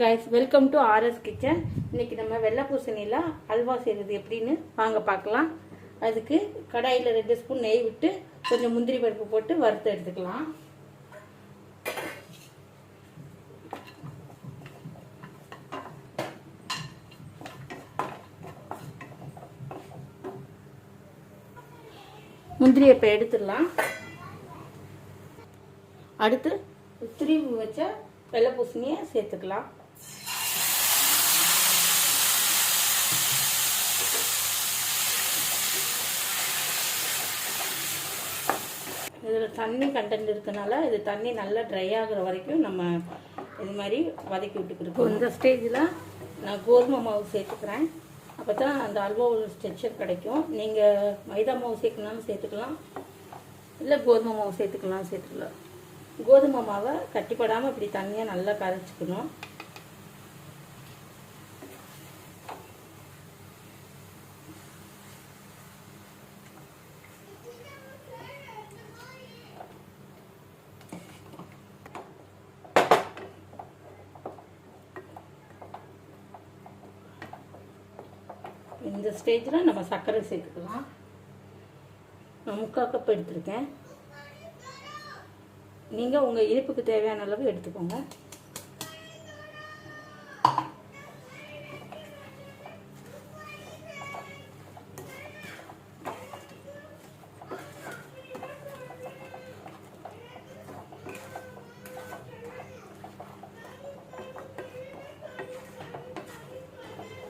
Guys welcome to RS kitchen இன்னைக்கு நம்ம வெள்ளை பூசணியில் அல்வா செய்கிறது எப்படின்னு வாங்க பார்க்கலாம். அதுக்கு கடாயில் ரெண்டு ஸ்பூன் நெய் விட்டு கொஞ்சம் முந்திரி பருப்பு போட்டு வறுத்து எடுத்துக்கலாம். முந்திரியை இப்போ எடுத்துடலாம். அடுத்து திரும்பி வச்ச வெள்ளை பூசணியை சேர்த்துக்கலாம். இதில் தண்ணி கண்டென்ட் இருக்கனால இது தண்ணி நல்லா ட்ரை ஆகுற வரைக்கும் நம்ம இது மாதிரி வதக்கி விட்டுக்கிட்டு இந்த ஸ்டேஜில் நான் கோதுமை மாவு சேர்த்துக்கிறேன். அப்போ தான் அந்த அல்வா ஒரு ஸ்ட்ரெச்சர் கிடைக்கும். நீங்கள் மைதா மாவு சேர்க்கணும்னு சேர்த்துக்கலாம். இல்லை கோதுமை மாவு சேர்த்துக்கலாம் சேர்த்துக்கலாம். கோதுமை மாவை கட்டிப்படாமல் இப்படி தண்ணியாக நல்லா கரைச்சிக்கணும். இந்த ஸ்டேஜில் நம்ம சர்க்கரை சேர்த்துக்கலாம். நான் முக்கால் கப் எடுத்திருக்கேன். நீங்கள் உங்கள் இனிப்புக்கு தேவையான அளவு எடுத்துக்கோங்க.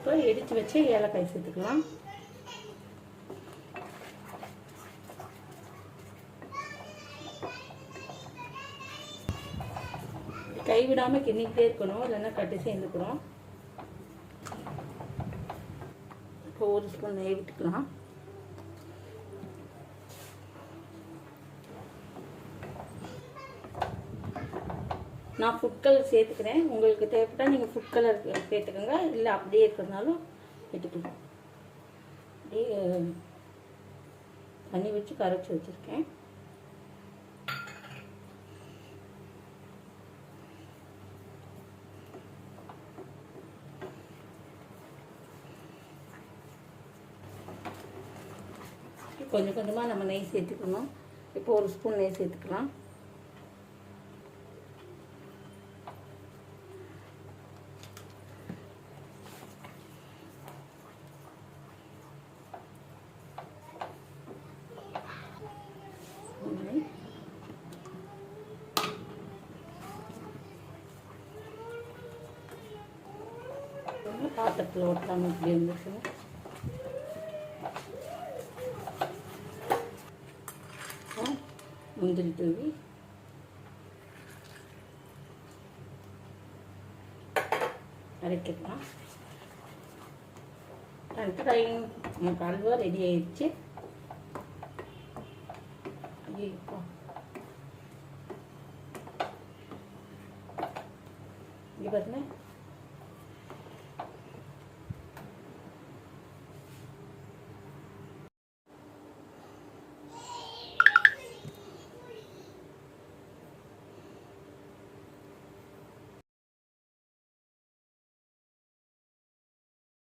இப்போ இடித்து வச்சு ஏலக்காய் சேர்த்துக்கலாம். கைவிடாமல் கிண்ணிக்கிட்டே இருக்கணும் இல்லைன்னா கட்டி சேர்ந்துக்கிறோம் இப்போ ஒரு ஸ்பூன் நெய் விட்டுக்கலாம். நான் ஃபுட் கலர் சேர்த்துக்கிறேன். உங்களுக்கு தேவைப்பட்டால் நீங்கள் ஃபுட் கலர் சேர்த்துக்கோங்க. இல்லை அப்படியே இருக்கிறதுனாலும் எடுத்துக்கோங்க. அப்படியே தண்ணி வச்சு கரைச்சி வச்சுருக்கேன். கொஞ்சம் கொஞ்சமாக நம்ம நெய் சேர்த்துக்கணும். இப்போ ஒரு ஸ்பூன் நெய் சேர்த்துக்கலாம். పాత ప్లోట్లను బిందుకు മുന്തിരിത്തൂവി അരയ്ക്കാം അടുത്തതായി നമുക്ക് അൽവ റെഡി ആയിച്ച് ഈ പറഞ്ഞ